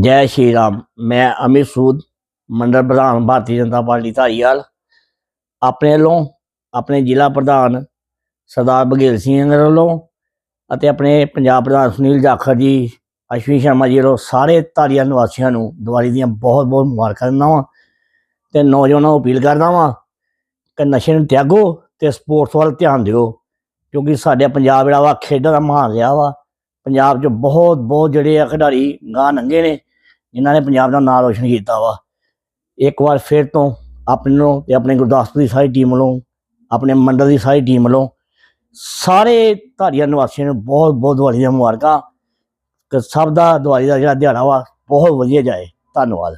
ਜੈ ਸ਼੍ਰੀ ਰਾਮ। ਮੈਂ ਅਮਿਤ ਸੂਦ, ਮੰਡਲ ਪ੍ਰਧਾਨ ਭਾਰਤੀ ਜਨਤਾ ਪਾਰਟੀ ਧਾਰੀਵਾਲ। ਆਪਣੇ ਵੱਲੋਂ ਆਪਣੇ ਜ਼ਿਲ੍ਹਾ ਪ੍ਰਧਾਨ ਸਰਦਾਰ ਬਘੇਲ ਸਿੰਘ ਵੱਲੋਂ ਅਤੇ ਆਪਣੇ ਪੰਜਾਬ ਪ੍ਰਧਾਨ ਸੁਨੀਲ ਜਾਖੜ ਜੀ, ਅਸ਼ਵਨੀ ਸ਼ਰਮਾ ਜੀ ਵੱਲੋਂ ਸਾਰੇ ਧਾਰੀਵਾਲ ਨਿਵਾਸੀਆਂ ਨੂੰ ਦੀਵਾਲੀ ਦੀਆਂ ਬਹੁਤ ਬਹੁਤ ਮੁਬਾਰਕਾਂ ਦਿੰਦਾ ਵਾਂ ਤੇ ਨੌਜਵਾਨਾਂ ਨੂੰ ਅਪੀਲ ਕਰਦਾ ਵਾਂ ਕਿ ਨਸ਼ੇ ਨੂੰ ਤਿਆਗੋ ਤੇ ਸਪੋਰਟਸ ਵੱਲ ਧਿਆਨ ਦਿਓ ਕਿਉਂਕਿ ਸਾਡੇ ਪੰਜਾਬ ਜਿਹੜਾ ਵਾ ਖੇਡਾਂ ਦਾ ਮਹਾਨ ਰਿਹਾ ਵਾ ਪੰਜਾਬ 'ਚ ਬਹੁਤ ਬਹੁਤ ਜਿਹੜੇ ਆ ਖਿਡਾਰੀ ਗਾਂ ਨੰਗੇ ਨੇ, ਜਿਨ੍ਹਾਂ ਨੇ ਪੰਜਾਬ ਦਾ ਨਾਮ ਰੋਸ਼ਨ ਕੀਤਾ ਵਾ। ਇੱਕ ਵਾਰ ਫਿਰ ਤੋਂ ਆਪਣੇ ਨੂੰ ਤੇ ਆਪਣੇ ਗੁਰਦਾਸਪੁਰ ਦੀ ਸਾਰੀ ਟੀਮ ਵੱਲੋਂ, ਆਪਣੇ ਮੰਡਲ ਦੀ ਸਾਰੀ ਟੀਮ ਵੱਲੋਂ ਸਾਰੇ ਧਾਰੀਆਂ ਨਿਵਾਸੀਆਂ ਨੂੰ ਬਹੁਤ ਬਹੁਤ ਦੀਵਾਲੀ ਦੀਆਂ ਮੁਬਾਰਕਾਂ। ਕਿ ਸਭ ਦਾ ਦੀਵਾਲੀ ਦਾ ਜਿਹੜਾ ਦਿਹਾੜਾ ਵਾ, ਬਹੁਤ ਵਧੀਆ ਜਾਏ। ਧੰਨਵਾਦ।